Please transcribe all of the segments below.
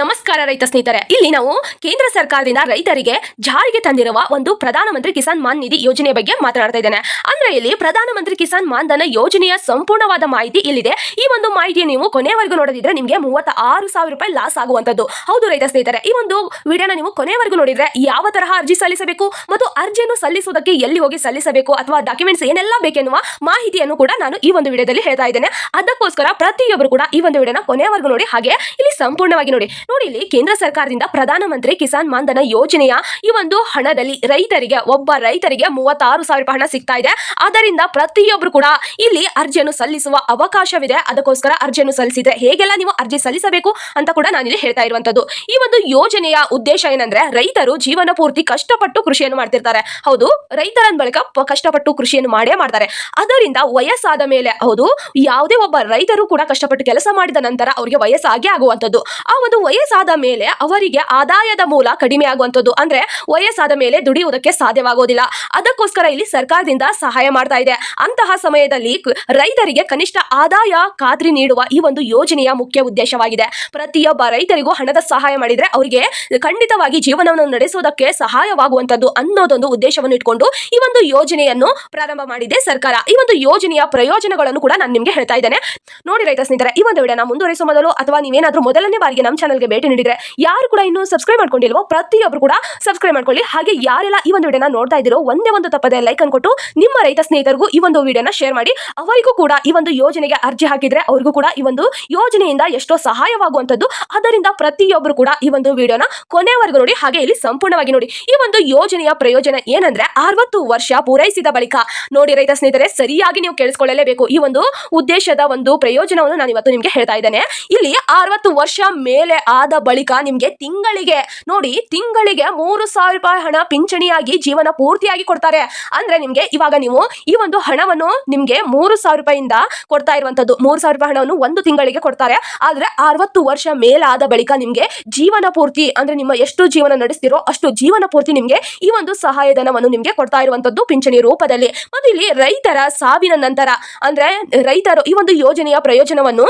ನಮಸ್ಕಾರ ರೈತ ಸ್ನೇಹಿತರೆ. ಇಲ್ಲಿ ನಾವು ಕೇಂದ್ರ ಸರ್ಕಾರದಿಂದ ರೈತರಿಗೆ ಜಾರಿಗೆ ತಂದಿರುವ ಒಂದು ಪ್ರಧಾನಮಂತ್ರಿ ಕಿಸಾನ್ ಮಾನ್ ನಿಧಿ ಯೋಜನೆ ಬಗ್ಗೆ ಮಾತನಾಡ್ತಾ ಇದ್ದೇನೆ. ಅಂದ್ರೆ ಇಲ್ಲಿ ಪ್ರಧಾನಮಂತ್ರಿ ಕಿಸಾನ್ ಮಾನ್ ಧನ ಯೋಜನೆಯ ಸಂಪೂರ್ಣವಾದ ಮಾಹಿತಿ ಇಲ್ಲಿದೆ. ಈ ಒಂದು ಮಾಹಿತಿ ನೀವು ಕೊನೆವರೆಗೂ ನೋಡಿದ್ರೆ ನಿಮಗೆ ಮೂವತ್ತ ಆರು ಸಾವಿರ ರೂಪಾಯಿ ಲಾಸ್ ಆಗುವಂತದ್ದು ಹೌದು ರೈತ ಸ್ನೇಹಿತರೆ, ಈ ಒಂದು ವಿಡಿಯೋನ ನೀವು ಕೊನೆವರೆಗೂ ನೋಡಿದ್ರೆ ಯಾವ ತರಹ ಅರ್ಜಿ ಸಲ್ಲಿಸಬೇಕು ಮತ್ತು ಅರ್ಜಿಯನ್ನು ಸಲ್ಲಿಸುವುದಕ್ಕೆ ಎಲ್ಲಿ ಹೋಗಿ ಸಲ್ಲಿಸಬೇಕು ಅಥವಾ ಡಾಕ್ಯುಮೆಂಟ್ಸ್ ಏನೆಲ್ಲ ಬೇಕೆನ್ನುವ ಮಾಹಿತಿಯನ್ನು ಕೂಡ ನಾನು ಈ ಒಂದು ವಿಡಿಯೋದಲ್ಲಿ ಹೇಳ್ತಾ ಇದ್ದೇನೆ. ಅದಕ್ಕೋಸ್ಕರ ಪ್ರತಿಯೊಬ್ಬರು ಕೂಡ ಈ ಒಂದು ವಿಡಿಯೋನ ಕೊನೆವರೆಗೂ ನೋಡಿ. ಹಾಗೆ ಇಲ್ಲಿ ಸಂಪೂರ್ಣವಾಗಿ ನೋಡಿ. ನೋಡಿ ಇಲ್ಲಿ ಕೇಂದ್ರ ಸರ್ಕಾರದಿಂದ ಪ್ರಧಾನಮಂತ್ರಿ ಕಿಸಾನ್ ಮಾನ್ಧನ ಯೋಜನೆಯ ಈ ಒಂದು ಹಣದಲ್ಲಿ ರೈತರಿಗೆ, ಒಬ್ಬ ರೈತರಿಗೆ ಮೂವತ್ತಾರು ಸಾವಿರ ರೂಪಾಯಿ ಹಣ ಸಿಗ್ತಾ ಇದೆ. ಅದರಿಂದ ಪ್ರತಿಯೊಬ್ಬರು ಕೂಡ ಇಲ್ಲಿ ಅರ್ಜಿಯನ್ನು ಸಲ್ಲಿಸುವ ಅವಕಾಶವಿದೆ. ಅದಕ್ಕೋಸ್ಕರ ಅರ್ಜಿಯನ್ನು ಸಲ್ಲಿಸಿದ್ರೆ ಹೇಗೆಲ್ಲ ನೀವು ಅರ್ಜಿ ಸಲ್ಲಿಸಬೇಕು ಅಂತ ಕೂಡ ನಾನಿಲ್ಲಿ ಹೇಳ್ತಾ ಇರುವಂತದ್ದು ಈ ಒಂದು ಯೋಜನೆಯ ಉದ್ದೇಶ ಏನಂದ್ರೆ ರೈತರು ಜೀವನ ಪೂರ್ತಿ ಕಷ್ಟಪಟ್ಟು ಕೃಷಿಯನ್ನು ಮಾಡ್ತಿರ್ತಾರೆ. ಹೌದು, ರೈತರ ಬಳಿಕ ಕಷ್ಟಪಟ್ಟು ಕೃಷಿಯನ್ನು ಮಾಡೇ ಮಾಡ್ತಾರೆ. ಅದರಿಂದ ವಯಸ್ಸಾದ ಮೇಲೆ ಹೌದು, ಯಾವುದೇ ಒಬ್ಬ ರೈತರು ಕೂಡ ಕಷ್ಟಪಟ್ಟು ಕೆಲಸ ಮಾಡಿದ ನಂತರ ಅವರಿಗೆ ವಯಸ್ಸಾಗೇ ಆಗುವಂತದ್ದು ಆ ಒಂದು ವಯಸ್ಸಾದ ಮೇಲೆ ಅವರಿಗೆ ಆದಾಯದ ಮೂಲ ಕಡಿಮೆ ಆಗುವಂಥದ್ದು. ಅಂದ್ರೆ ವಯಸ್ಸಾದ ಮೇಲೆ ದುಡಿಯುವುದಕ್ಕೆ ಸಾಧ್ಯವಾಗೋದಿಲ್ಲ. ಅದಕ್ಕೋಸ್ಕರ ಇಲ್ಲಿ ಸರ್ಕಾರದಿಂದ ಸಹಾಯ ಮಾಡ್ತಾ ಇದೆ. ಅಂತಹ ಸಮಯದಲ್ಲಿ ರೈತರಿಗೆ ಕನಿಷ್ಠ ಆದಾಯ ಖಾತ್ರಿ ನೀಡುವ ಈ ಒಂದು ಯೋಜನೆಯ ಮುಖ್ಯ ಉದ್ದೇಶವಾಗಿದೆ. ಪ್ರತಿಯೊಬ್ಬ ರೈತರಿಗೂ ಹಣದ ಸಹಾಯ ಮಾಡಿದ್ರೆ ಅವರಿಗೆ ಖಂಡಿತವಾಗಿ ಜೀವನವನ್ನು ನಡೆಸುವುದಕ್ಕೆ ಸಹಾಯವಾಗುವಂತದ್ದು ಅನ್ನೋದೊಂದು ಉದ್ದೇಶವನ್ನು ಇಟ್ಕೊಂಡು ಈ ಒಂದು ಯೋಜನೆಯನ್ನು ಪ್ರಾರಂಭ ಮಾಡಿದೆ ಸರ್ಕಾರ. ಈ ಒಂದು ಯೋಜನೆಯ ಪ್ರಯೋಜನಗಳನ್ನು ಕೂಡ ನಾನು ನಿಮಗೆ ಹೇಳ್ತಾ ಇದ್ದೇನೆ. ನೋಡಿ ರೈತ ಸ್ನೇಹಿತರೆ, ಈ ಒಂದು ವಿಡಿಯೋನ ಮುಂದುವರಿಸುವ ಮೊದಲು ಅಥವಾ ನೀವೇನಾದ್ರೂ ಮೊದಲನೇ ಬಾರಿಗೆ ನಮ್ಮ ಚಾನಲ್ಗೆ ಭೇಟಿ ನೀಡಿದ್ರೆ ಯಾರು ಕೂಡ ಇನ್ನೂ ಸಬ್ಸ್ಕ್ರೈಬ್ ಮಾಡ್ಕೊಂಡಿಲ್ವೋ ಪ್ರತಿಯೊಬ್ಬರು ಕೂಡ ಸಬ್ಸ್ಕ್ರೈಬ್ ಮಾಡ್ಕೊಳ್ಳಿ. ಹಾಗೆ ಯಾರೆಲ್ಲ ಈ ಒಂದು ವಿಡಿಯೋನ ನೋಡ್ತಾ ಇದ್ದೀರೋ ಒಂದೇ ಒಂದು ತಪ್ಪದೆ ಲೈಕ್ ಅನ್ಕೊಟ್ಟು ನಿಮ್ಮ ರೈತ ಸ್ನೇಹಿತರಿಗೂ ಈ ಒಂದು ವಿಡಿಯೋನ ಶೇರ್ ಮಾಡಿ. ಅವರಿಗೂ ಕೂಡ ಈ ಒಂದು ಯೋಜನೆಗೆ ಅರ್ಜಿ ಹಾಕಿದ್ರೆ ಅವ್ರಿಗೂ ಕೂಡ ಈ ಒಂದು ಯೋಜನೆಯಿಂದ ಎಷ್ಟೋ ಸಹಾಯವಾಗುವಂಥದ್ದು. ಅದರಿಂದ ಪ್ರತಿಯೊಬ್ಬರು ಕೂಡ ಈ ಒಂದು ವಿಡಿಯೋನ ಕೊನೆವರೆಗೂ ನೋಡಿ. ಹಾಗೆ ಇಲ್ಲಿ ಸಂಪೂರ್ಣವಾಗಿ ನೋಡಿ. ಈ ಒಂದು ಯೋಜನೆಯ ಪ್ರಯೋಜನ ಏನಂದ್ರೆ ಅರವತ್ತು ವರ್ಷ ಪೂರೈಸಿದ ಬಳಿಕ ನೋಡಿ ರೈತ ಸ್ನೇಹಿತರೆ ಸರಿಯಾಗಿ ನೀವು ಕೇಳಿಸ್ಕೊಳ್ಳಲೇಬೇಕು. ಈ ಒಂದು ಉದ್ದೇಶದ ಒಂದು ಪ್ರಯೋಜನವನ್ನು ನಾನು ಇವತ್ತು ನಿಮಗೆ ಹೇಳ್ತಾ ಇದ್ದೇನೆ. ಇಲ್ಲಿ ಅರವತ್ತು ವರ್ಷ ಮೇಲೆ ಆದ ಬಳಿಕ ನಿಮ್ಗೆ ತಿಂಗಳಿಗೆ, ನೋಡಿ ತಿಂಗಳಿಗೆ ಮೂರು ಸಾವಿರ ರೂಪಾಯಿ ಹಣ ಪಿಂಚಣಿಯಾಗಿ ಜೀವನ ಪೂರ್ತಿಯಾಗಿ ಕೊಡ್ತಾರೆ. ಅಂದ್ರೆ ನಿಮ್ಗೆ ಇವಾಗ ನೀವು ಈ ಒಂದು ಹಣವನ್ನು ನಿಮ್ಗೆ ಮೂರು ಸಾವಿರ ರೂಪಾಯಿಂದ ಕೊಡ್ತಾ ಇರುವಂತದ್ದು. ಮೂರು ಸಾವಿರ ರೂಪಾಯಿ ಹಣವನ್ನು ಒಂದು ತಿಂಗಳಿಗೆ ಕೊಡ್ತಾರೆ. ಆದ್ರೆ ಅರವತ್ತು ವರ್ಷ ಮೇಲಾದ ಬಳಿಕ ನಿಮ್ಗೆ ಜೀವನ ಪೂರ್ತಿ, ಅಂದ್ರೆ ನಿಮ್ಮ ಎಷ್ಟು ಜೀವನ ನಡೆಸ್ತಿರೋ ಅಷ್ಟು ಜೀವನ ಪೂರ್ತಿ ನಿಮ್ಗೆ ಈ ಒಂದು ಸಹಾಯಧನವನ್ನು ನಿಮ್ಗೆ ಕೊಡ್ತಾ ಇರುವಂತದ್ದು ಪಿಂಚಣಿ ರೂಪದಲ್ಲಿ. ಮತ್ತು ಇಲ್ಲಿ ರೈತರ ಸಾವಿನ ನಂತರ, ಅಂದ್ರೆ ರೈತರು ಈ ಒಂದು ಯೋಜನೆಯ ಪ್ರಯೋಜನವನ್ನು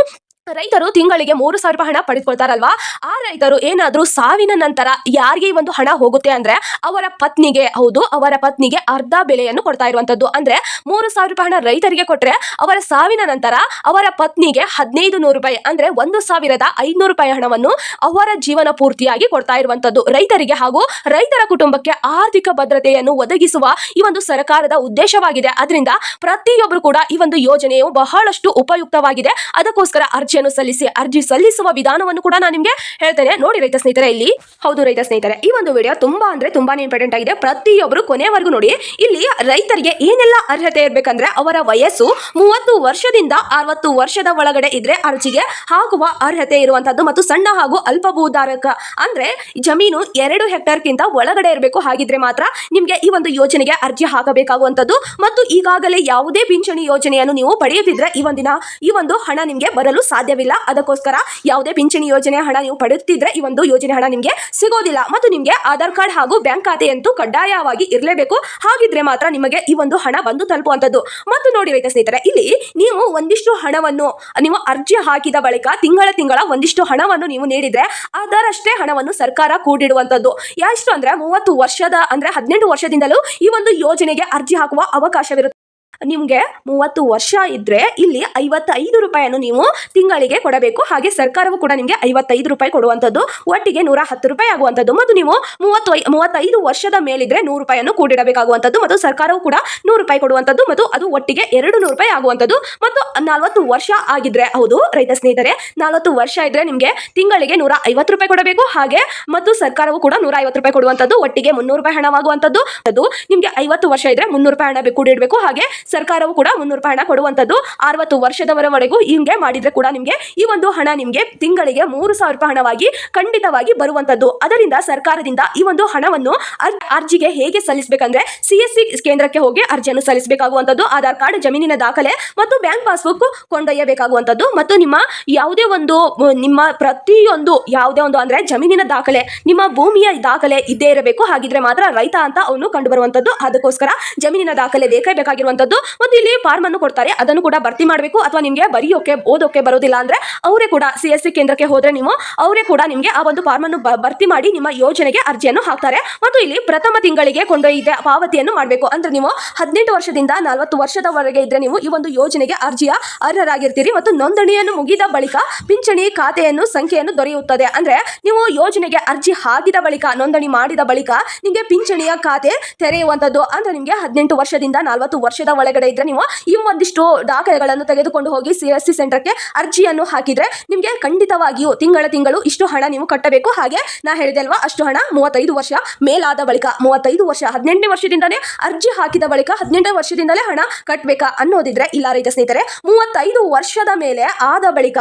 ರೈತರು ತಿಂಗಳಿಗೆ ಮೂರು ಸಾವಿರ ರೂಪಾಯಿ ಹಣ ಪಡೆದುಕೊಳ್ತಾರಲ್ವಾ? ಆ ರೈತರು ಏನಾದರೂ ಸಾವಿನ ನಂತರ ಯಾರಿಗೆ ಒಂದು ಹಣ ಹೋಗುತ್ತೆ ಅಂದ್ರೆ ಅವರ ಪತ್ನಿಗೆ ಹೌದು, ಅವರ ಪತ್ನಿಗೆ ಅರ್ಧ ಬೆಲೆಯನ್ನು ಕೊಡ್ತಾ ಇರುವಂತದ್ದು ಅಂದ್ರೆ ಮೂರು ಸಾವಿರ ರೂಪಾಯಿ ಹಣ ರೈತರಿಗೆ ಕೊಟ್ರೆ ಅವರ ಸಾವಿನ ನಂತರ ಅವರ ಪತ್ನಿಗೆ ಹದಿನೈದು ನೂರು ರೂಪಾಯಿ, ಅಂದ್ರೆ ಒಂದು ಸಾವಿರದ ಐನೂರು ರೂಪಾಯಿ ಹಣವನ್ನು ಅವರ ಜೀವನ ಪೂರ್ತಿಯಾಗಿ ಕೊಡ್ತಾ ಇರುವಂತದ್ದು ರೈತರಿಗೆ ಹಾಗೂ ರೈತರ ಕುಟುಂಬಕ್ಕೆ ಆರ್ಥಿಕ ಭದ್ರತೆಯನ್ನು ಒದಗಿಸುವ ಈ ಒಂದು ಸರ್ಕಾರದ ಉದ್ದೇಶವಾಗಿದೆ. ಅದರಿಂದ ಪ್ರತಿಯೊಬ್ಬರು ಕೂಡ ಈ ಒಂದು ಯೋಜನೆಯು ಬಹಳಷ್ಟು ಉಪಯುಕ್ತವಾಗಿದೆ. ಅದಕ್ಕೋಸ್ಕರ ಅರ್ಜಿಯನ್ನು ಸಲ್ಲಿಸಿ, ಅರ್ಜಿ ಸಲ್ಲಿಸುವ ವಿಧಾನವನ್ನು ಕೂಡ ನಾನು ನಿಮಗೆ ಹೇಳ್ತೇನೆ. ನೋಡಿ ರೈತ ಸ್ನೇಹಿತರೆ, ಇಲ್ಲಿ ಹೌದು ರೈತ ಸ್ನೇಹಿತರೆ, ಈ ಒಂದು ವಿಡಿಯೋ ತುಂಬಾ ಅಂದ್ರೆ ತುಂಬಾನೇ ಇಂಪಾರ್ಟೆಂಟ್ ಆಗಿದೆ. ಪ್ರತಿಯೊಬ್ಬರು ಕೊನೆವರೆಗೂ ನೋಡಿ, ಇಲ್ಲಿ ರೈತರಿಗೆ ಏನೆಲ್ಲ ಅರ್ಹತೆ ಇರಬೇಕಂದ್ರೆ ಅವರ ವಯಸ್ಸು, ಮೂವತ್ತು ವರ್ಷದಿಂದ ಅರವತ್ತು ವರ್ಷದ ಒಳಗಡೆ ಇದ್ರೆ ಅರ್ಜಿಗೆ ಹಾಕುವ ಅರ್ಹತೆ ಇರುವಂತದ್ದು ಮತ್ತು ಸಣ್ಣ ಹಾಗೂ ಅಲ್ಪ ಭೂಧಾರಕ ಅಂದ್ರೆ ಜಮೀನು ಎರಡು ಹೆಕ್ಟೇರ್ಗಿಂತ ಒಳಗಡೆ ಇರಬೇಕು. ಹಾಗಿದ್ರೆ ಮಾತ್ರ ನಿಮಗೆ ಈ ಒಂದು ಯೋಜನೆಗೆ ಅರ್ಜಿ ಹಾಕಬೇಕಾಗುವಂತದ್ದು. ಮತ್ತು ಈಗಾಗಲೇ ಯಾವುದೇ ಪಿಂಚಣಿ ಯೋಜನೆಯನ್ನು ನೀವು ಪಡೆಯುತ್ತಿದ್ರೆ ಈ ಒಂದಿನ, ಈ ಒಂದು ಹಣ ನಿಮಗೆ ಬರಲು ಸಾಧ್ಯವಿಲ್ಲ. ಅದಕ್ಕೋಸ್ಕರ ಯಾವುದೇ ಪಿಂಚಣಿ ಯೋಜನೆ ಹಣ ನೀವು ಪಡೆಯುತ್ತಿದ್ರೆ ಈ ಒಂದು ಯೋಜನೆ ಹಣ ನಿಮಗೆ ಸಿಗೋದಿಲ್ಲ. ಮತ್ತು ನಿಮಗೆ ಆಧಾರ್ ಕಾರ್ಡ್ ಹಾಗೂ ಬ್ಯಾಂಕ್ ಖಾತೆಯಂತೂ ಕಡ್ಡಾಯವಾಗಿ ಇರಲೇಬೇಕು. ಹಾಗಿದ್ರೆ ಮಾತ್ರ ನಿಮಗೆ ಈ ಒಂದು ಹಣ ಬಂದು ತಲುಪುವಂತದ್ದು ಮತ್ತು ನೋಡಿ ರೈತ ಸ್ನೇಹಿತರೆ, ಇಲ್ಲಿ ನೀವು ಒಂದಿಷ್ಟು ಹಣವನ್ನು ನೀವು ಅರ್ಜಿ ಹಾಕಿದ ಬಳಿಕ ತಿಂಗಳ ತಿಂಗಳ ಒಂದಿಷ್ಟು ಹಣವನ್ನು ನೀವು ನೀಡಿದ್ರೆ ಅದರಷ್ಟೇ ಹಣವನ್ನು ಸರ್ಕಾರ ಕೂಡಿಡುವಂಥದ್ದು. ಎಷ್ಟು ಅಂದ್ರೆ ಮೂವತ್ತು ವರ್ಷದ, ಅಂದ್ರೆ ಹದಿನೆಂಟು ವರ್ಷದಿಂದಲೂ ಈ ಒಂದು ಯೋಜನೆಗೆ ಅರ್ಜಿ ಹಾಕುವ ಅವಕಾಶವಿರುತ್ತೆ ನಿಮಗೆ ಮೂವತ್ತು ವರ್ಷ ಇದ್ರೆ ಇಲ್ಲಿ ಐವತ್ತೈದು ರೂಪಾಯಿಯನ್ನು ನೀವು ತಿಂಗಳಿಗೆ ಕೊಡಬೇಕು. ಹಾಗೆ ಸರ್ಕಾರವು ಕೂಡ ನಿಮಗೆ ಐವತ್ತೈದು ರೂಪಾಯಿ ಕೊಡುವಂಥದ್ದು. ಒಟ್ಟಿಗೆ ನೂರ ಹತ್ತು ರೂಪಾಯಿ ಆಗುವಂಥದ್ದು. ಮತ್ತು ನೀವು ಮೂವತ್ತು ಮೂವತ್ತೈದು ವರ್ಷದ ಮೇಲಿದ್ರೆ ನೂರು ರೂಪಾಯಿಯನ್ನು ಕೂಡಿಡಬೇಕಾಗುವಂಥದ್ದು. ಮತ್ತು ಸರ್ಕಾರವು ಕೂಡ ನೂರು ರೂಪಾಯಿ ಕೊಡುವಂಥದ್ದು. ಮತ್ತು ಅದು ಒಟ್ಟಿಗೆ ಎರಡು ನೂರು ರೂಪಾಯಿ ಆಗುವಂಥದ್ದು. ಮತ್ತು ನಲವತ್ತು ವರ್ಷ ಆಗಿದ್ರೆ, ಹೌದು ರೈತ ಸ್ನೇಹಿತರೆ, ನಲವತ್ತು ವರ್ಷ ಇದ್ರೆ ನಿಮಗೆ ತಿಂಗಳಿಗೆ ನೂರ ಐವತ್ತು ರೂಪಾಯಿ ಕೊಡಬೇಕು. ಹಾಗೆ ಮತ್ತು ಸರ್ಕಾರವು ಕೂಡ ನೂರ ಐವತ್ತು ರೂಪಾಯಿ ಕೊಡುವಂಥದ್ದು. ಒಟ್ಟಿಗೆ ಮುನ್ನೂರು ರೂಪಾಯಿ ಹಣವಾಗುವಂಥದ್ದು. ಅದು ನಿಮಗೆ ಐವತ್ತು ವರ್ಷ ಇದ್ರೆ ಮುನ್ನೂರು ರೂಪಾಯಿ ಹಣ ಬೇಕು ಕೂಡಿಡಬೇಕು. ಹಾಗೆ ಸರ್ಕಾರವು ಕೂಡ ಮುನ್ನೂರು ರೂಪಾಯಿ ಹಣ ಕೊಡುವಂಥದ್ದು ಅರವತ್ತು ವರ್ಷದವರವರೆಗೂ ಹಿಂಗೆ ಮಾಡಿದರೆ ಕೂಡ ನಿಮಗೆ ಈ ಒಂದು ಹಣ ನಿಮಗೆ ತಿಂಗಳಿಗೆ ಮೂರು ಸಾವಿರ ರೂಪಾಯಿ ಹಣವಾಗಿ ಖಂಡಿತವಾಗಿ ಬರುವಂಥದ್ದು. ಅದರಿಂದ ಸರ್ಕಾರದಿಂದ ಈ ಒಂದು ಹಣವನ್ನು ಅರ್- ಅರ್ಜಿಗೆ ಹೇಗೆ ಸಲ್ಲಿಸಬೇಕಂದ್ರೆ ಸಿ ಎಸ್ ಸಿ ಕೇಂದ್ರಕ್ಕೆ ಹೋಗಿ ಅರ್ಜಿಯನ್ನು ಸಲ್ಲಿಸಬೇಕಾಗುವಂಥದ್ದು, ಆಧಾರ್ ಕಾರ್ಡ್ ಜಮೀನಿನ ದಾಖಲೆ ಮತ್ತು ಬ್ಯಾಂಕ್ ಪಾಸ್ಬುಕ್ ಕೊಂಡೊಯ್ಯಬೇಕಾಗುವಂಥದ್ದು ಮತ್ತು ನಿಮ್ಮ ಯಾವುದೇ ಒಂದು ನಿಮ್ಮ ಪ್ರತಿಯೊಂದು ಯಾವುದೇ ಒಂದು ಅಂದ್ರೆ ಜಮೀನಿನ ದಾಖಲೆ, ನಿಮ್ಮ ಭೂಮಿಯ ದಾಖಲೆ ಇದ್ದೇ ಇರಬೇಕು. ಹಾಗಿದ್ರೆ ಮಾತ್ರ ರೈತ ಅಂತ ಅವನು ಕಂಡು ಬರುವಂತದ್ದು ಅದಕ್ಕೋಸ್ಕರ ಜಮೀನಿನ ದಾಖಲೆ ಬೇಕೇ ಬೇಕಾಗಿರುವಂತದ್ದು ಮತ್ತು ಇಲ್ಲಿ ಫಾರ್ಮ್ ಅನ್ನು ಕೊಡ್ತಾರೆ. ಅದನ್ನು ಕೂಡ ಭರ್ತಿ ಮಾಡಬೇಕು. ಅಥವಾ ನಿಮಗೆ ಬರೆಯೋಕೆ, ಓದೋಕೆ ಬರೋದಿಲ್ಲ ಅಂದ್ರೆ ಅವರೇ ಕೂಡ ಸಿ ಎಸ್ ಸಿ ಕೇಂದ್ರಕ್ಕೆ ಹೋದ್ರೆ ನೀವು ಅವರೇ ಕೂಡ ನಿಮಗೆ ಆ ಒಂದು ಫಾರ್ಮ್ ಅನ್ನು ಭರ್ತಿ ಮಾಡಿ ನಿಮ್ಮ ಯೋಜನೆಗೆ ಅರ್ಜಿಯನ್ನು ಹಾಕ್ತಾರೆ. ಮತ್ತು ಇಲ್ಲಿ ಪ್ರಥಮ ತಿಂಗಳಿಗೆ ಕೊಂಡೊಯ್ದ ಪಾವತಿಯನ್ನು ಮಾಡಬೇಕು. ಅಂದ್ರೆ ನೀವು ಹದಿನೆಂಟು ವರ್ಷದಿಂದ ನಲವತ್ತು ವರ್ಷದವರೆಗೆ ಇದ್ರೆ ನೀವು ಈ ಒಂದು ಯೋಜನೆಗೆ ಅರ್ಜಿಯ ಅರ್ಹರಾಗಿರ್ತೀರಿ ಮತ್ತು ನೋಂದಣಿಯನ್ನು ಮುಗಿದ ಬಳಿಕ ಪಿಂಚಣಿ ಖಾತೆಯನ್ನು, ಸಂಖ್ಯೆಯನ್ನು ದೊರೆಯುತ್ತದೆ. ಅಂದ್ರೆ ನೀವು ಯೋಜನೆಗೆ ಅರ್ಜಿ ಹಾಕಿದ ಬಳಿಕ, ನೋಂದಣಿ ಮಾಡಿದ ಬಳಿಕ ನಿಮಗೆ ಪಿಂಚಣಿಯ ಖಾತೆ ತೆರೆಯುವಂಥದ್ದು. ಅಂದ್ರೆ ನಿಮಗೆ ಹದಿನೆಂಟು ವರ್ಷದಿಂದ ನಲವತ್ತು ವರ್ಷದ ಒಳಗಡೆ ಇದ್ರೆ ನೀವು ಈ ಒಂದಿಷ್ಟು ದಾಖಲೆಗಳನ್ನು ತೆಗೆದುಕೊಂಡು ಹೋಗಿ ಸಿ ಎಸ್ ಸಿ ಸೆಂಟರ್ಗೆ ಅರ್ಜಿಯನ್ನು ಹಾಕಿದ್ರೆ ನಿಮಗೆ ಖಂಡಿತವಾಗಿಯೂ ತಿಂಗಳ ತಿಂಗಳು ಇಷ್ಟು ಹಣ ನೀವು ಕಟ್ಟಬೇಕು. ಹಾಗೆ ನಾ ಹೇಳಿದೆ ಅಲ್ವಾ, ಅಷ್ಟು ಹಣ ಮೂವತ್ತೈದು ವರ್ಷ ಮೇಲಾದ ಬಳಿಕ, ಮೂವತ್ತೈದು ವರ್ಷ, ಹದಿನೆಂಟನೇ ವರ್ಷದಿಂದಲೇ ಅರ್ಜಿ ಹಾಕಿದ ಬಳಿಕ ಹದಿನೆಂಟನೇ ವರ್ಷದಿಂದಲೇ ಹಣ ಕಟ್ಟಬೇಕಾ ಅನ್ನೋದಿದ್ರೆ ಇಲ್ಲ ರೈತ ಸ್ನೇಹಿತರೆ, ಮೂವತ್ತೈದು ವರ್ಷದ ಮೇಲೆ ಆದ ಬಳಿಕ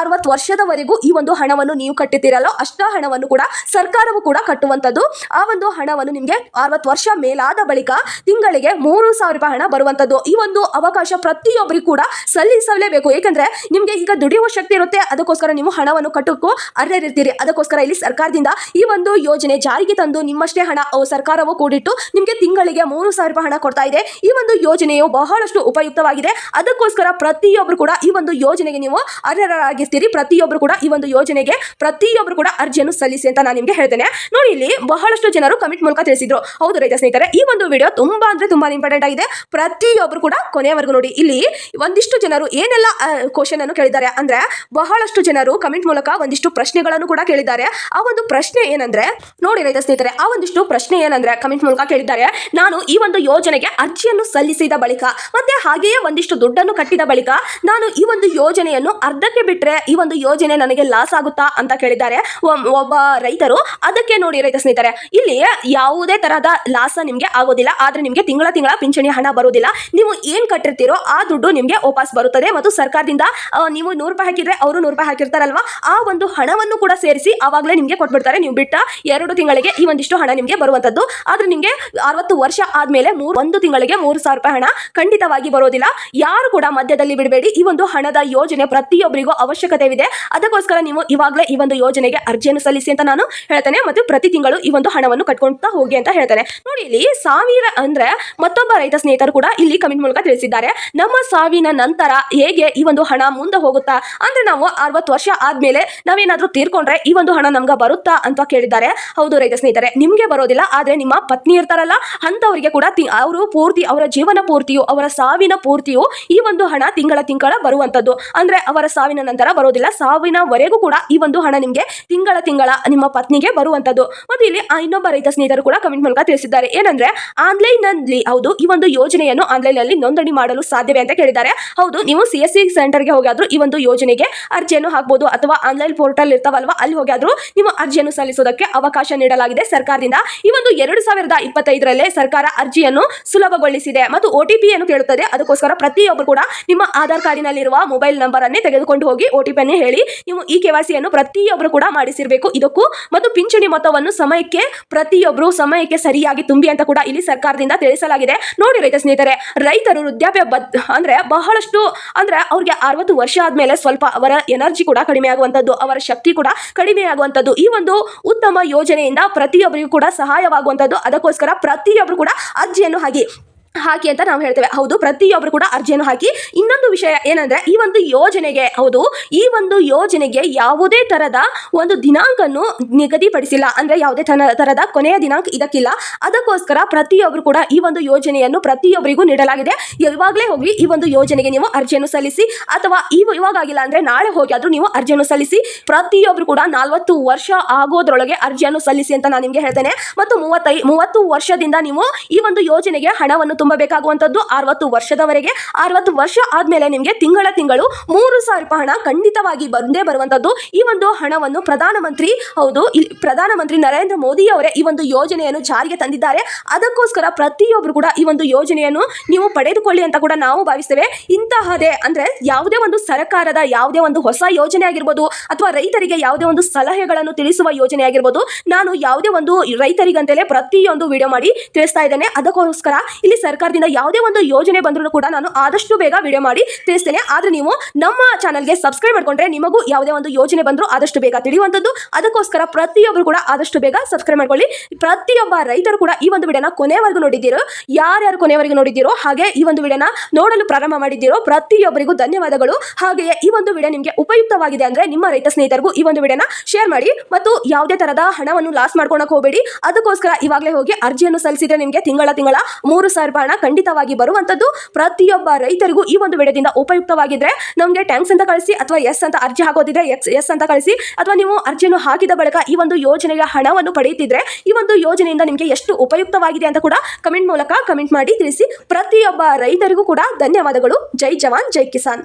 ಅರವತ್ತು ವರ್ಷದವರೆಗೂ ಈ ಒಂದು ಹಣವನ್ನು ನೀವು ಕಟ್ಟುತ್ತೀರಲ್ಲೋ ಅಷ್ಟ ಹಣವನ್ನು ಕೂಡ ಸರ್ಕಾರವು ಕೂಡ ಕಟ್ಟುವಂಥದ್ದು. ಆ ಒಂದು ಹಣವನ್ನು ನಿಮಗೆ ಅರವತ್ತು ವರ್ಷ ಮೇಲಾದ ಬಳಿಕ ತಿಂಗಳಿಗೆ ಮೂರು ಸಾವಿರ ರೂಪಾಯಿ ಹಣ ಬರುವಂಥದ್ದು ಈ ಒಂದು ಅವಕಾಶ ಪ್ರತಿಯೊಬ್ಬರಿಗೂ ಕೂಡ ಸಲ್ಲಿಸಲೇಬೇಕು. ಏಕೆಂದ್ರೆ ನಿಮಗೆ ಈಗ ದುಡಿಯುವ ಶಕ್ತಿ ಇರುತ್ತೆ, ಅದಕ್ಕೋಸ್ಕರ ನೀವು ಹಣವನ್ನು ಕಟ್ಟೋಕ್ಕೂ ಅರ್ಹರಿರ್ತೀರಿ. ಅದಕ್ಕೋಸ್ಕರ ಇಲ್ಲಿ ಸರ್ಕಾರದಿಂದ ಈ ಒಂದು ಯೋಜನೆ ಜಾರಿಗೆ ತಂದು ನಿಮ್ಮಷ್ಟೇ ಹಣ ಸರ್ಕಾರವು ಕೂಡಿಟ್ಟು ನಿಮಗೆ ತಿಂಗಳಿಗೆ ಮೂರು ಸಾವಿರ ರೂಪಾಯಿ ಹಣ ಕೊಡ್ತಾ ಇದೆ. ಈ ಒಂದು ಯೋಜನೆಯು ಬಹಳಷ್ಟು ಉಪಯುಕ್ತವಾಗಿದೆ. ಅದಕ್ಕೋಸ್ಕರ ಪ್ರತಿಯೊಬ್ಬರು ಕೂಡ ಈ ಒಂದು ಯೋಜನೆಗೆ ನೀವು ಅರ್ಹರಾಗಿರ್ತೀರಿ. ಪ್ರತಿಯೊಬ್ಬರು ಕೂಡ ಈ ಒಂದು ಯೋಜನೆಗೆ ಪ್ರತಿಯೊಬ್ಬರು ಕೂಡ ಅರ್ಜಿಯನ್ನು ಸಲ್ಲಿಸಿ ಅಂತ ನಾನು ನಿಮಗೆ ಹೇಳ್ತೇನೆ. ನೋಡಿ, ಇಲ್ಲಿ ಬಹಳಷ್ಟು ಜನರು ಕಮೆಂಟ್ ಮೂಲಕ ತಿಳಿಸಿದ್ರು. ಹೌದು ರೈತ ಸ್ನೇಹಿತರೆ, ಈ ಒಂದು ವಿಡಿಯೋ ತುಂಬಾ ಅಂದ್ರೆ ತುಂಬಾ ಇಂಪಾರ್ಟೆಂಟ್ ಆಗಿದೆ. ಪ್ರತಿಯೊಬ್ಬರು ಕೂಡ ಕೊನೆಯವರೆಗೂ ನೋಡಿ, ಇಲ್ಲಿ ಒಂದಿಷ್ಟು ಜನರು ಏನೆಲ್ಲ ಕ್ವಶನ್ ಅನ್ನು ಕೇಳಿದ್ದಾರೆ ಅಂದ್ರೆ ಬಹಳಷ್ಟು ಜನರು ಕಮೆಂಟ್ ಮೂಲಕ ಒಂದಿಷ್ಟು ಪ್ರಶ್ನೆಗಳನ್ನು ಕೂಡ ಕೇಳಿದ್ದಾರೆ. ಆ ಒಂದು ಪ್ರಶ್ನೆ ಏನಂದ್ರೆ, ನೋಡಿ ರೈತ ಸ್ನೇಹಿತರೆ, ಆ ಒಂದಿಷ್ಟು ಪ್ರಶ್ನೆ ಏನಂದ್ರೆ ಕಮೆಂಟ್ ಮೂಲಕ ಕೇಳಿದ್ದಾರೆ. ನಾನು ಈ ಒಂದು ಯೋಜನೆಗೆ ಅರ್ಜಿಯನ್ನು ಸಲ್ಲಿಸಿದ ಬಳಿಕ, ಮತ್ತೆ ಹಾಗೆಯೇ ಒಂದಿಷ್ಟು ದುಡ್ಡನ್ನು ಕಟ್ಟಿದ ಬಳಿಕ ನಾನು ಈ ಒಂದು ಯೋಜನೆಯನ್ನು ಅರ್ಧಕ್ಕೆ ಬಿಟ್ಟರೆ ಈ ಒಂದು ಯೋಜನೆ ನನಗೆ ಲಾಸ್ ಆಗುತ್ತಾ ಅಂತ ಕೇಳಿದ್ದಾರೆ. ಒಬ್ಬ ರೈತರು, ಅದಕ್ಕೆ ನೋಡಿ ರೈತ ಸ್ನೇಹಿತರೆ, ಇಲ್ಲಿ ಯಾವುದೇ ತರಹದ ಲಾಸ ನಿಮಗೆ ಆಗೋದಿಲ್ಲ. ಆದ್ರೆ ನಿಮಗೆ ತಿಂಗಳ ತಿಂಗಳ ಪಿಂಚಣಿ ಹಣ ಬರೋದಿಲ್ಲ ನೀವು ಏನ್ ಕಟ್ಟಿರ್ತೀರೋ ಆ ದುಡ್ಡು ನಿಮಗೆ ವಾಪಸ್ ಬರುತ್ತದೆ ಮತ್ತು ಸರ್ಕಾರದಿಂದ ನೀವು ನೂರು ರೂಪಾಯಿ ಹಾಕಿದ್ರೆ ಅವರು ನೂರು ರೂಪಾಯಿ ಹಾಕಿರ್ತಾರಲ್ವಾ? ಆ ಒಂದು ಹಣವನ್ನು ಕೂಡ ಸೇರಿಸಿ ಆವಾಗಲೇ ನಿಮಗೆ ಕೊಟ್ಬಿಡ್ತಾರೆ. ನೀವು ಬಿಟ್ಟ ಎರಡು ತಿಂಗಳಿಗೆ ಈ ಒಂದಿಷ್ಟು ಹಣ ನಿಮಗೆ ಬರುವಂತದ್ದು. ಆದ್ರೆ ನಿಮಗೆ ಅರವತ್ತು ವರ್ಷ ಆದಮೇಲೆ ಮೂರು, ಒಂದು ತಿಂಗಳಿಗೆ ಮೂರು ಸಾವಿರ ರೂಪಾಯಿ ಹಣ ಖಂಡಿತವಾಗಿ ಬರೋದಿಲ್ಲ. ಯಾರು ಕೂಡ ಮಧ್ಯದಲ್ಲಿ ಬಿಡಬೇಡಿ. ಈ ಒಂದು ಹಣದ ಯೋಜನೆ ಪ್ರತಿಯೊಬ್ಬರಿಗೂ ಅವಶ್ಯಕತೆ ಇದೆ ಅದಕ್ಕೋಸ್ಕರ ನೀವು ಇವಾಗಲೇ ಈ ಒಂದು ಯೋಜನೆಗೆ ಅರ್ಜಿಯನ್ನು ಸಲ್ಲಿಸಿ ಅಂತ ನಾನು ಹೇಳ್ತೇನೆ ಮತ್ತು ಪ್ರತಿ ತಿಂಗಳು ಈ ಒಂದು ಹಣವನ್ನು ಕಟ್ಕೊಳ್ತಾ ಹೋಗಿ ಅಂತ ಹೇಳ್ತೇನೆ. ನೋಡಿ ಇಲ್ಲಿ ಸಾವಿರ ಅಂದ್ರೆ ಮತ್ತೊಬ್ಬ ರೈತ ಸ್ನೇಹಿತರು ಕೂಡ ಇಲ್ಲಿ ಕಮೆಂಟ್ ಮೂಲಕ ತಿಳಿಸಿದ್ದಾರೆ. ನಮ್ಮ ಸಾವಿನ ನಂತರ ಹೇಗೆ ಈ ಒಂದು ಹಣ ಮುಂದೆ ಹೋಗುತ್ತಾ ಅಂದ್ರೆ ನಾವು ಅರವತ್ತು ವರ್ಷ ಆದ್ಮೇಲೆ ನಾವೇನಾದ್ರೂ ತೀರ್ಕೊಂಡ್ರೆ ಈ ಒಂದು ಹಣ ನಮ್ಗೆ ಬರುತ್ತಾ ಅಂತ ಕೇಳಿದ್ದಾರೆ. ಹೌದು ರೈತ ಸ್ನೇಹಿತರೆ, ನಿಮ್ಗೆ ಬರೋದಿಲ್ಲ, ಆದ್ರೆ ನಿಮ್ಮ ಪತ್ನಿ ಇರ್ತಾರಲ್ಲ ಅಂತವರಿಗೆ ಕೂಡ ಅವರು ಪೂರ್ತಿ, ಅವರ ಜೀವನ ಪೂರ್ತಿಯು, ಅವರ ಸಾವಿನ ಪೂರ್ತಿಯು ಈ ಒಂದು ಹಣ ತಿಂಗಳ ತಿಂಗಳ ಬರುವಂತದ್ದು ಅಂದ್ರೆ ಅವರ ಸಾವಿನ ನಂತರ ಬರೋದಿಲ್ಲ, ಸಾವಿನವರೆಗೂ ಕೂಡ ಈ ಒಂದು ಹಣ ನಿಮ್ಗೆ ತಿಂಗಳ ತಿಂಗಳ ನಿಮ್ಮ ಪತ್ನಿಗೆ ಬರುವಂತದ್ದು ಮತ್ತು ಇಲ್ಲಿ ಇನ್ನೊಬ್ಬ ರೈತ ಸ್ನೇಹಿತರು ಕೂಡ ಕಮೆಂಟ್ ಮೂಲಕ ತಿಳಿಸಿದ್ದಾರೆ. ಏನಂದ್ರೆ ಆನ್ಲೈನ್ನಲ್ಲಿ ಹೌದು, ಈ ಒಂದು ಯೋಜನೆಯನ್ನು ಆನ್ಲೈನ್ ನಲ್ಲಿ ನೋಂದಣಿ ಮಾಡಲು ಸಾಧ್ಯವೇ ಅಂತ ಕೇಳಿದ್ದಾರೆ. ಹೌದು, ನೀವು ಸಿ ಎಸ್ ಸಿ ಸೆಂಟರ್ಗೆ ಹೋಗಾದ್ರೂ ಈ ಒಂದು ಯೋಜನೆಗೆ ಅರ್ಜಿಯನ್ನು ಹಾಕಬಹುದು ಅಥವಾ ಆನ್ಲೈನ್ ಪೋರ್ಟಲ್ ಇರ್ತಾವಲ್ವಾ, ಅಲ್ಲಿ ಹೋಗಾದ್ರೂ ನೀವು ಅರ್ಜಿಯನ್ನು ಸಲ್ಲಿಸೋದಕ್ಕೆ ಅವಕಾಶ ನೀಡಲಾಗಿದೆ ಸರ್ಕಾರದಿಂದ. ಈ ಒಂದು ಎರಡು ಸಾವಿರದ ಇಪ್ಪತ್ತೈದರಲ್ಲೇ ಸರ್ಕಾರ ಅರ್ಜಿಯನ್ನು ಸುಲಭಗೊಳಿಸಿದೆ. ಮತ್ತು ಒ ಟಿ ಪಿಯನ್ನು ಕೇಳುತ್ತದೆ, ಅದಕ್ಕೋಸ್ಕರ ಪ್ರತಿಯೊಬ್ಬರು ಕೂಡ ನಿಮ್ಮ ಆಧಾರ್ ಕಾರ್ಡಿನಲ್ಲಿರುವ ಮೊಬೈಲ್ ನಂಬರ್ ಅನ್ನೇ ತೆಗೆದುಕೊಂಡು ಹೋಗಿ ಒ ಟಿ ಅನ್ನು ಹೇಳಿ ನೀವು ಈ ಕೆ ಯನ್ನು ಪ್ರತಿಯೊಬ್ಬರು ಕೂಡ ಮಾಡಿಸಿರಬೇಕು ಇದಕ್ಕೂ. ಮತ್ತು ಪಿಂಚಣಿ ಮೊತ್ತವನ್ನು ಸಮಯಕ್ಕೆ ಪ್ರತಿಯೊಬ್ಬರು ಸಮಯಕ್ಕೆ ಸರಿಯಾಗಿ ತುಂಬಿ ಅಂತ ಕೂಡ ಇಲ್ಲಿ ಸರ್ಕಾರದಿಂದ ತಿಳಿಸಲಾಗಿದೆ. ನೋಡಿ ರೈತ ಸ್ನೇಹಿತರೆ ರೈತರು ವೃದ್ಧಾಪ್ಯ ಬದ್, ಅಂದ್ರೆ ಬಹಳಷ್ಟು, ಅಂದ್ರೆ ಅವ್ರಿಗೆ ಅರವತ್ತು ವರ್ಷ ಆದಮೇಲೆ ಸ್ವಲ್ಪ ಅವರ ಎನರ್ಜಿ ಕೂಡ ಕಡಿಮೆ ಆಗುವಂಥದ್ದು, ಅವರ ಶಕ್ತಿ ಕೂಡ ಕಡಿಮೆ ಆಗುವಂಥದ್ದು. ಈ ಒಂದು ಉತ್ತಮ ಯೋಜನೆಯಿಂದ ಪ್ರತಿಯೊಬ್ಬರಿಗೂ ಕೂಡ ಸಹಾಯವಾಗುವಂಥದ್ದು. ಅದಕ್ಕೋಸ್ಕರ ಪ್ರತಿಯೊಬ್ಬರು ಕೂಡ ಅರ್ಜಿಯನ್ನು ಹಾಕಿ ಹಾಕಿ ಅಂತ ನಾವು ಹೇಳ್ತೇವೆ. ಹೌದು ಪ್ರತಿಯೊಬ್ಬರು ಕೂಡ ಅರ್ಜಿಯನ್ನು ಹಾಕಿ. ಇನ್ನೊಂದು ವಿಷಯ ಏನಂದ್ರೆ, ಈ ಒಂದು ಯೋಜನೆಗೆ, ಹೌದು, ಈ ಒಂದು ಯೋಜನೆಗೆ ಯಾವುದೇ ತರದ ಒಂದು ದಿನಾಂಕನ್ನು ನಿಗದಿಪಡಿಸಿಲ್ಲ. ಅಂದ್ರೆ ಯಾವುದೇ ತರದ ಕೊನೆಯ ದಿನಾಂಕ ಇದಕ್ಕಿಲ್ಲ. ಅದಕ್ಕೋಸ್ಕರ ಪ್ರತಿಯೊಬ್ಬರು ಕೂಡ ಈ ಒಂದು ಯೋಜನೆಯನ್ನು ಪ್ರತಿಯೊಬ್ಬರಿಗೂ ನೀಡಲಾಗಿದೆ. ಇವಾಗಲೇ ಹೋಗಿ ಈ ಒಂದು ಯೋಜನೆಗೆ ನೀವು ಅರ್ಜಿಯನ್ನು ಸಲ್ಲಿಸಿ, ಅಥವಾ ಇವ ಇವಾಗಿಲ್ಲ ಅಂದ್ರೆ ನಾಳೆ ಹೋಗಿ ಆದ್ರೂ ನೀವು ಅರ್ಜಿಯನ್ನು ಸಲ್ಲಿಸಿ ಪ್ರತಿಯೊಬ್ಬರು ಕೂಡ ನಲವತ್ತು ವರ್ಷ ಆಗೋದ್ರೊಳಗೆ ಅರ್ಜಿಯನ್ನು ಸಲ್ಲಿಸಿ ಅಂತ ನಾನು ನಿಮಗೆ ಹೇಳ್ತೇನೆ. ಮತ್ತು ಮೂವತ್ತೈ, ಮೂವತ್ತು ವರ್ಷದಿಂದ ನೀವು ಈ ಒಂದು ಯೋಜನೆಗೆ ಹಣವನ್ನು ತುಂಬಬೇಕಾಗುವಂಥದ್ದು ಅರವತ್ತು ವರ್ಷದವರೆಗೆ. ಅರವತ್ತು ವರ್ಷ ಆದಮೇಲೆ ನಿಮಗೆ ತಿಂಗಳ ತಿಂಗಳು ಮೂರು ಸಾವಿರ ರೂಪಾಯಿ ಹಣ ಖಂಡಿತವಾಗಿ ಬಂದೇ ಬರುವಂಥದ್ದು. ಈ ಒಂದು ಹಣವನ್ನು ಪ್ರಧಾನಮಂತ್ರಿ, ಹೌದು ಪ್ರಧಾನಮಂತ್ರಿ ನರೇಂದ್ರ ಮೋದಿ ಅವರೇ ಈ ಒಂದು ಯೋಜನೆಯನ್ನು ಜಾರಿಗೆ ತಂದಿದ್ದಾರೆ. ಅದಕ್ಕೋಸ್ಕರ ಪ್ರತಿಯೊಬ್ಬರು ಕೂಡ ಈ ಒಂದು ಯೋಜನೆಯನ್ನು ನೀವು ಪಡೆದುಕೊಳ್ಳಿ ಅಂತ ಕೂಡ ನಾವು ಭಾವಿಸ್ತೇವೆ. ಇಂತಹದೇ ಅಂದ್ರೆ ಯಾವುದೇ ಒಂದು ಸರ್ಕಾರದ ಯಾವುದೇ ಒಂದು ಹೊಸ ಯೋಜನೆ ಆಗಿರ್ಬೋದು ಅಥವಾ ರೈತರಿಗೆ ಯಾವುದೇ ಒಂದು ಸಲಹೆಗಳನ್ನು ತಿಳಿಸುವ ಯೋಜನೆ ಆಗಿರ್ಬೋದು, ನಾನು ಯಾವುದೇ ಒಂದು ರೈತರಿಗಂತಲೇ ಪ್ರತಿಯೊಂದು ವಿಡಿಯೋ ಮಾಡಿ ತಿಳಿಸ್ತಾ ಇದ್ದೇನೆ. ಅದಕ್ಕೋಸ್ಕರ ಇಲ್ಲಿ ಸರ್ಕಾರ ಸರ್ಕಾರದಿಂದ ಯಾವುದೇ ಒಂದು ಯೋಜನೆ ಬಂದರೂ ಕೂಡ ನಾನು ಆದಷ್ಟು ಬೇಗ ವಿಡಿಯೋ ಮಾಡಿ ತಿಳಿಸ್ತೇನೆ. ಆದ್ರೆ ನೀವು ನಮ್ಮ ಚಾನಲ್ಗೆ ಸಬ್ಸ್ಕ್ರೈಬ್ ಮಾಡ್ಕೊಂಡ್ರೆ ನಿಮಗೂ ಯಾವುದೇ ಒಂದು ಯೋಜನೆ ಬಂದರೂ ಆದಷ್ಟು ಬೇಗ ತಿಳಿಯುವಂಥದ್ದು. ಅದಕ್ಕೋಸ್ಕರ ಪ್ರತಿಯೊಬ್ಬರು ಕೂಡ ಆದಷ್ಟು ಬೇಗ ಸಬ್ಸ್ಕ್ರೈಬ್ ಮಾಡ್ಕೊಳ್ಳಿ. ಪ್ರತಿಯೊಬ್ಬ ರೈತರು ಕೂಡ ಈ ಒಂದು ವಿಡಿಯೋನ ಕೊನೆವರೆಗೂ ನೋಡಿದ್ದೀರೋ, ಯಾರ್ಯಾರು ಕೊನೆವರೆಗೂ ನೋಡಿದ್ದೀರೋ, ಹಾಗೆ ಈ ಒಂದು ವಿಡಿಯೋನ ನೋಡಲು ಪ್ರಾರಂಭ ಮಾಡಿದ್ದೀರೋ, ಪ್ರತಿಯೊಬ್ಬರಿಗೂ ಧನ್ಯವಾದಗಳು. ಹಾಗೆಯೇ ಈ ಒಂದು ವಿಡಿಯೋ ನಿಮಗೆ ಉಪಯುಕ್ತವಾಗಿದೆ ಅಂದರೆ ನಿಮ್ಮ ರೈತ ಸ್ನೇಹಿತರಿಗೂ ಈ ಒಂದು ವಿಡಿಯೋನ ಶೇರ್ ಮಾಡಿ ಮತ್ತು ಯಾವುದೇ ತರಹದ ಹಣವನ್ನು ಲಾಸ್ ಮಾಡ್ಕೊಳಕ್ಕೆ ಹೋಗಬೇಡಿ. ಅದಕ್ಕೋಸ್ಕರ ಇವಾಗಲೇ ಹೋಗಿ ಅರ್ಜಿಯನ್ನು ಸಲ್ಲಿಸಿದ್ರೆ ನಿಮಗೆ ತಿಂಗಳ ತಿಂಗಳ ಮೂರು ಸಾವಿರ ರೂಪಾಯಿ ಹಣ ಖಂಡಿತವಾಗಿ ಬರುವಂತದ್ದು ಪ್ರತಿಯೊಬ್ಬ ರೈತರಿಗೂ ಈ ಒಂದು ವಿಡಿಯೋದಿಂದ ಉಪಯುಕ್ತವಾಗಿದ್ರೆ ನಮಗೆ ಟ್ಯಾಂಕ್ಸ್ ಅಂತ ಕಳಿಸಿ ಅಥವಾ ಎಸ್ ಅಂತ ಅರ್ಜಿ ಹಾಕೋದಿದ್ರೆ ಎಸ್ ಅಂತ ಕಳಿಸಿ. ಅಥವಾ ನೀವು ಅರ್ಜಿಯನ್ನು ಹಾಕಿದ ಬಳಿಕ ಈ ಒಂದು ಯೋಜನೆಯ ಹಣವನ್ನು ಪಡೆಯುತ್ತಿದ್ರೆ ಈ ಒಂದು ಯೋಜನೆಯಿಂದ ನಿಮಗೆ ಎಷ್ಟು ಉಪಯುಕ್ತವಾಗಿದೆ ಅಂತ ಕೂಡ ಕಮೆಂಟ್ ಮೂಲಕ ಕಮೆಂಟ್ ಮಾಡಿ ತಿಳಿಸಿ. ಪ್ರತಿಯೊಬ್ಬ ರೈತರಿಗೂ ಕೂಡ ಧನ್ಯವಾದಗಳು. ಜೈ ಜವಾನ್, ಜೈ ಕಿಸಾನ್.